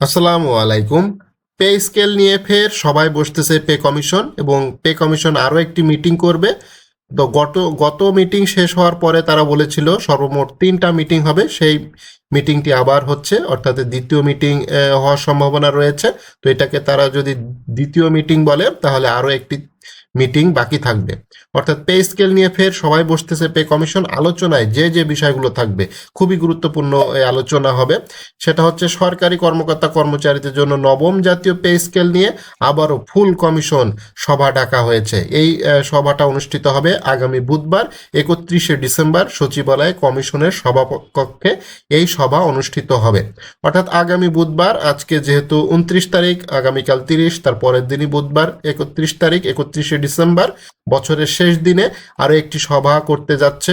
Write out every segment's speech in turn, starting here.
আসসালামু আলাইকুম। Pay scale নিয়ে ফের সবাই বসতেছে পে কমিশন এবং পে কমিশন আরও একটি মিটিং করবে। তো গত গত মিটিং শেষ হওয়ার পরে তারা বলেছিল সর্বমোট তিনটা মিটিং হবে, সেই মিটিংটি আবার হচ্ছে, অর্থাৎ দ্বিতীয় মিটিং হওয়ার সম্ভাবনা রয়েছে। তো এটাকে তারা যদি দ্বিতীয় মিটিং বলে, তাহলে আরও একটি মিটিং বাকি থাকবে। অর্থাৎ পে স্কেল নিয়ে ফের সবাই বসতেছে পে কমিশন আলোচনায় যে যে বিষয়গুলো থাকবে। খুবই গুরুত্বপূর্ণ আলোচনা হবে। সেটা হচ্ছে সরকারি কর্মকর্তা কর্মচারীদের জন্য নবম জাতীয় পে স্কেল নিয়ে আবারও ফুল কমিশন সভা ডাকা হয়েছে। এই সভাটা অনুষ্ঠিত হবে আগামী বুধবার, একত্রিশে ডিসেম্বর। সচিবালয়ে কমিশনের সভাকক্ষে এই সভা অনুষ্ঠিত হবে। অর্থাৎ আগামী বুধবার, আজকে যেহেতু উনত্রিশ তারিখ, আগামীকাল তিরিশ তার পরের দিনই বুধবার, একত্রিশ তারিখ, একত্রিশে ডিসেম্বর, বছরের শেষ দিনে আরও একটি সভা করতে যাচ্ছে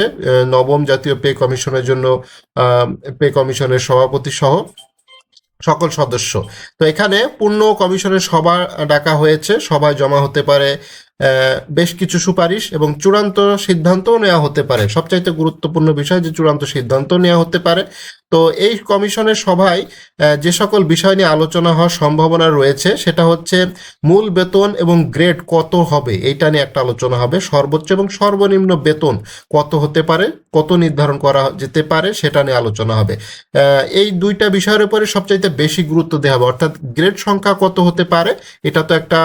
নবম জাতীয় পে কমিশনের জন্য পে কমিশনের সভাপতি সহ সকল সদস্য। তো এখানে পূর্ণ কমিশনের সভা ডাকা হয়েছে, সভায় জমা হতে পারে বেশ কিছু সুপারিশ এবং চূড়ান্ত সিদ্ধান্তও নেওয়া হতে পারে। সবচাইতে গুরুত্বপূর্ণ বিষয় যে চূড়ান্ত সিদ্ধান্ত নেওয়া হতে পারে তো এই কমিশনের সভায় যে সকল বিষয় নিয়ে আলোচনা হওয়ার সম্ভাবনা রয়েছে, সেটা হচ্ছে মূল বেতন এবং গ্রেড কত হবে, এইটা নিয়ে একটা আলোচনা হবে। সর্বোচ্চ এবং সর্বনিম্ন বেতন কত হতে পারে, কত নির্ধারণ করা যেতে পারে, সেটা নিয়ে আলোচনা হবে। এই দুইটা বিষয়ের উপরে সবচাইতে বেশি গুরুত্ব দেওয়া হবে, অর্থাৎ গ্রেড সংখ্যা কত হতে পারে, এটা তো একটা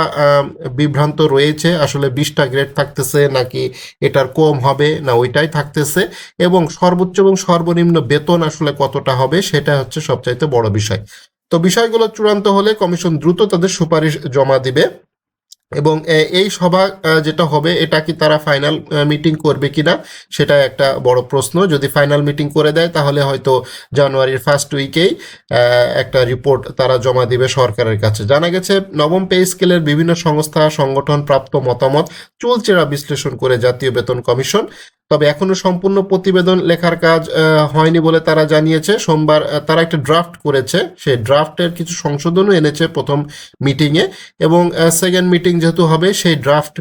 বিভ্রান্ত রয়েছে, আসলে বিশটা গ্রেড থাকতেছে নাকি এটার কম হবে না ওইটাই থাকতেছে, এবং সর্বোচ্চ এবং সর্বনিম্ন বেতন আসলে কতটা হবে সেটা হচ্ছে সবচাইতে বড় বিষয়। তো বিষয়গুলো চূড়ান্ত হলে কমিশন দ্রুত তাদের সুপারিশ জমা দিবে এবং এই সভা যেটা হবে এটা কি তারা ফাইনাল মিটিং করবে কিনা সেটা একটা বড় প্রশ্ন। যদি ফাইনাল মিটিং করে দেয় তাহলে হয়তো জানুয়ারির ফার্স্ট উইকেই একটা রিপোর্ট তারা জমা দিবে সরকারের কাছে। জানা গেছে নবম পে স্কেলের বিভিন্ন সংস্থা, সংগঠন প্রাপ্ত মতামত চুলচেরা বিশ্লেষণ করে জাতীয় বেতন কমিশন তবে এখনও সম্পূর্ণ প্রতিবেদন লেখার কাজ হয়নি বলে তারা জানিয়েছে। সোমবার তারা একটা ড্রাফট করেছে। সেই ড্রাফটের কিছু সংশোধনও এনেছে প্রথম মিটিংয়ে এবং সেকেন্ড মিটিং যেহেতু হবে, সেই ড্রাফট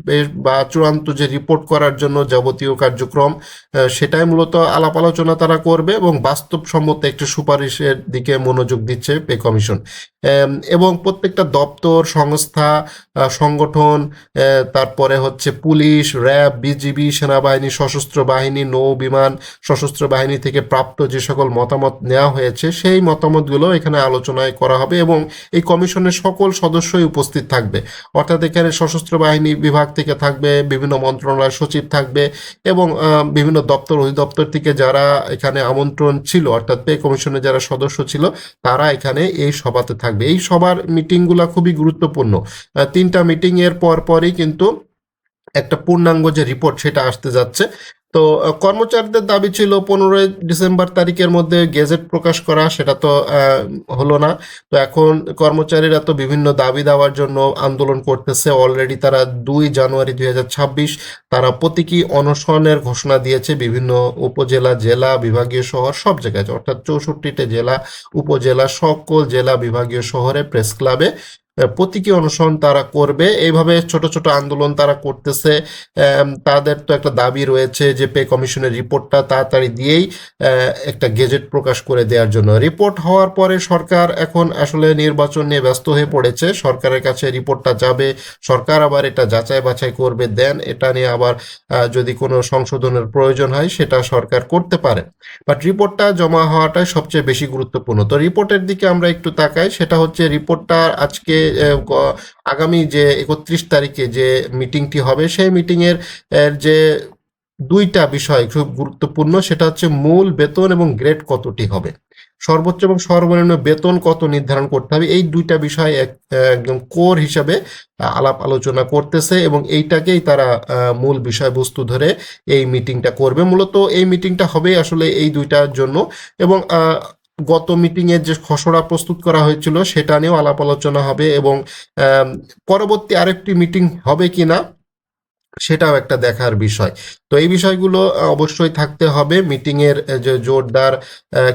বা চূড়ান্ত যে রিপোর্ট করার জন্য যাবতীয় কার্যক্রম সেটাই মূলত আলাপ আলোচনা তারা করবে এবং বাস্তবসম্মত একটি সুপারিশের দিকে মনোযোগ দিচ্ছে পে কমিশন। এবং প্রত্যেকটা দপ্তর, সংস্থা সংগঠন তারপরে হচ্ছে পুলিশ, র্যাব, বিজিবি, সেনাবাহিনী, সশস্ত্র বাহিনী, নৌ বিমান, সশস্ত্র বাহিনী থেকে প্রাপ্ত যে সকল মতামত নেওয়া হয়েছে, সেই মতামতগুলো এখানে আলোচনায় করা হবে এবং এই কমিশনের সকল সদস্যই উপস্থিত থাকবে। অর্থাৎ এখানে সশস্ত্র বাহিনী বিভাগ থেকে থাকবে, বিভিন্ন মন্ত্রণালয় সচিব থাকবে এবং বিভিন্ন দপ্তর অধিদপ্তর থেকে যারা এখানে আমন্ত্রণ ছিল, অর্থাৎ পে কমিশনের যারা সদস্য ছিল, তারা এখানে এই সভাতে থাকবে। এই সভার মিটিংগুলো খুবই গুরুত্বপূর্ণ। তিনটা মিটিং এর পর পরই কিন্তু একটা পূর্ণাঙ্গ যে রিপোর্ট, সেটা আসতে যাচ্ছে। তো কর্মচারীদের দাবি ছিল পনেরোই ডিসেম্বর তারিখের মধ্যে গেজেট প্রকাশ করা, সেটা তো হলো না। তো এখন কর্মচারীরা তো বিভিন্ন দাবি দেওয়ার জন্য আন্দোলন করতেছে। অলরেডি তারা দুই জানুয়ারি দুই ছাব্বিশ তারা প্রতীকী অনশনের ঘোষণা দিয়েছে। বিভিন্ন উপজেলা, জেলা, বিভাগীয় শহর, সব জায়গায় অর্থাৎ চৌষট্টিটা জেলা, উপজেলা, সকল জেলা, বিভাগীয় শহরে, প্রেস ক্লাবে প্রতীকী অনশন তারা করবে। এইভাবে ছোট ছোট আন্দোলন তারা করতেছে। তাদের তো একটা দাবি রয়েছে যে পে কমিশনের রিপোর্টটা তাড়াতাড়ি দিয়েই একটা গেজেট প্রকাশ করে দেওয়ার জন্য। রিপোর্ট হওয়ার পরে সরকার এখন আসলে নির্বাচন নিয়ে ব্যস্ত হয়ে পড়েছে। সরকারের কাছে রিপোর্টটা যাবে। সরকার আবার এটা যাচাই বাছাই করবে। দেন এটা নিয়ে আবার যদি কোনো সংশোধনের প্রয়োজন হয় সেটা সরকার করতে পারে। বাট রিপোর্টটা জমা হওয়াটাই সবচেয়ে বেশি গুরুত্বপূর্ণ। তো রিপোর্টের দিকে আমরা একটু তাকাই। সেটা হচ্ছে রিপোর্টটা আজকে আগামী যে একত্রিশ তারিখে যে মিটিংটি হবে, সেই মিটিংয়ের, এর যে দুইটা বিষয় খুব গুরুত্বপূর্ণ, সেটা হচ্ছে মূল বেতন এবং গ্রেড কতটি হবে। সর্বোচ্চ এবং সর্বনিম্ন বেতন কত নির্ধারণ করতে হবে, এই দুইটা বিষয় এক- একদম কোর হিসাবে আলাপ আলোচনা করতেছে এবং এইটাকেই তারা মূল বিষয়বস্তু ধরে এই মিটিংটা করবে। মূলত এই মিটিংটা হবে আসলে এই দুইটার জন্য এবং গত মিটিংয়ে যে খসড়া প্রস্তুত করা হয়েছিল, সেটা নিয়েও আলাপ আলোচনা হবে এবং পরবর্তী আরেকটি মিটিং হবে কিনা, সেটাও একটা দেখার বিষয়। তো এই বিষয়গুলো অবশ্যই থাকতে হবে। মিটিংয়ের যে জোরদার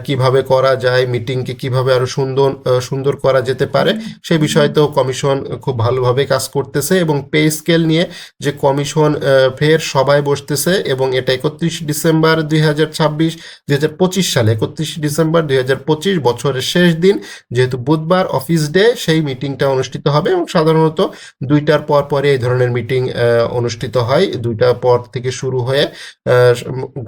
কীভাবে করা যায়, মিটিংকে কীভাবে আরও সুন্দর সুন্দর করা যেতে পারে সেই বিষয়তেও কমিশন খুব ভালোভাবে কাজ করতেছে এবং পে স্কেল নিয়ে যে কমিশন ফের সবাই বসতেছে এবং এটা একত্রিশ ডিসেম্বর দুই হাজার ছাব্বিশ হাজার পঁচিশ সালে, একত্রিশ ডিসেম্বর দুই হাজার পঁচিশ বছরের শেষ দিন, যেহেতু বুধবার অফিস ডে, সেই মিটিংটা অনুষ্ঠিত হবে এবং সাধারণত দুইটার পর পরে এই ধরনের মিটিং অনুষ্ঠিত হয়। দুইটা পর থেকে শুরু হয়ে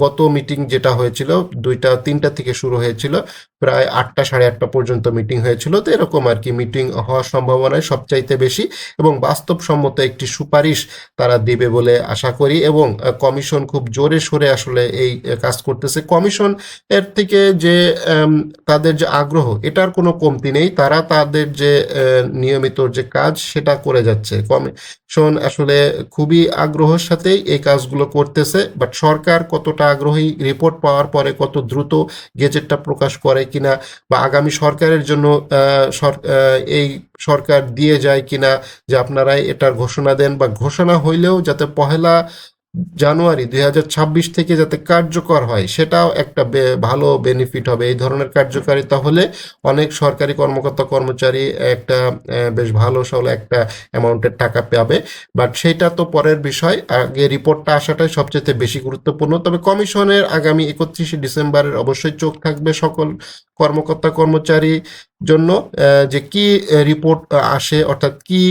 গত মিটিং যেটা হয়েছিল, দুইটা, তিনটা থেকে শুরু হয়েছিল, প্রায় আটটা, সাড়ে আটটা পর্যন্ত মিটিং হয়েছিল। তো এরকম আর কি মিটিং হওয়ার সম্ভাবনায় সবচাইতে বেশি এবং বাস্তবসম্মত একটি সুপারিশ তারা দেবে বলে আশা করি এবং কমিশন খুব জোরে সোরে আসলে এই কাজ করতেছে। কমিশন এর থেকে যে তাদের যে আগ্রহ, এটার কোনো কমতি নেই। তারা তাদের যে নিয়মিত যে কাজ, সেটা করে যাচ্ছে। কমিশন আসলে খুবই আগ্রহের সাথেই এই কাজগুলো করতেছে। বাট সরকার কতটা আগ্রহী রিপোর্ট পাওয়ার পরে কত দ্রুত গেজেটটা প্রকাশ করে কিনা, বা আগামী সরকারের জন্য এই সরকার দিয়ে যায় কিনা, যে আপনারাই এটার ঘোষণা দেন, বা ঘোষণা হইলেও যাতে পহেলা জানুয়ারি দুই হাজার ছাব্বিশ থেকে যাতে কার্যকর হয়, সেটাও একটা ভালো বেনিফিট হবে। এই ধরনের কার্যকারিতা হলে অনেক সরকারি কর্মকর্তা কর্মচারী একটা বেশ ভালো সহলে একটা অ্যামাউন্টের টাকা পাবে। বাট সেটা তো পরের বিষয়। আগে রিপোর্টটা আসাটাই সবচেয়ে বেশি গুরুত্বপূর্ণ। তবে কমিশনের আগামী একত্রিশে ডিসেম্বরের অবশ্যই চোখ থাকবে সকল কর্মকর্তা কর্মচারী জন্য যে কি রিপোর্ট আসে, অর্থাৎ কি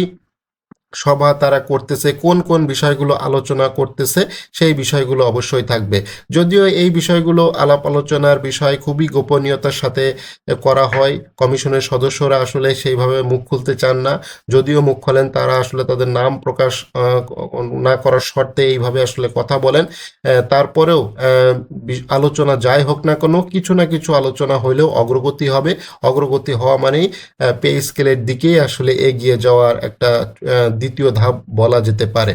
সভা তারা করতেছে, কোন কোন বিষয়গুলো আলোচনা করতেছে, সেই বিষয়গুলো অবশ্যই থাকবে। যদিও এই বিষয়গুলো আলাপ আলোচনার বিষয় খুবই গোপনীয়তার সাথে করা হয়, কমিশনের সদস্যরা আসলে সেইভাবে মুখ খুলতে চান না। যদিও মুখ খোলেন, তারা আসলে তাদের নাম প্রকাশ না করার শর্তে এইভাবে আসলে কথা বলেন। তারপরেও আলোচনা যাই হোক না কোনো, কিছু না কিছু আলোচনা হইলেও অগ্রগতি হবে। অগ্রগতি হওয়া মানেই পে স্কেলের দিকেই আসলে এগিয়ে যাওয়ার একটা দ্বিতীয় ধাপ বলা যেতে পারে।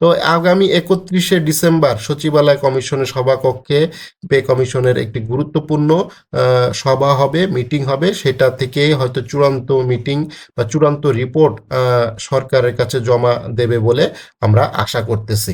তো আগামী একত্রিশে ডিসেম্বর সচিবালয় কমিশনের সভাকক্ষে পে কমিশনের একটি গুরুত্বপূর্ণ সভা হবে, মিটিং হবে। সেটা থেকে হয়তো চূড়ান্ত মিটিং বা চূড়ান্ত রিপোর্ট সরকারের কাছে জমা দেবে বলে আমরা আশা করতেছি।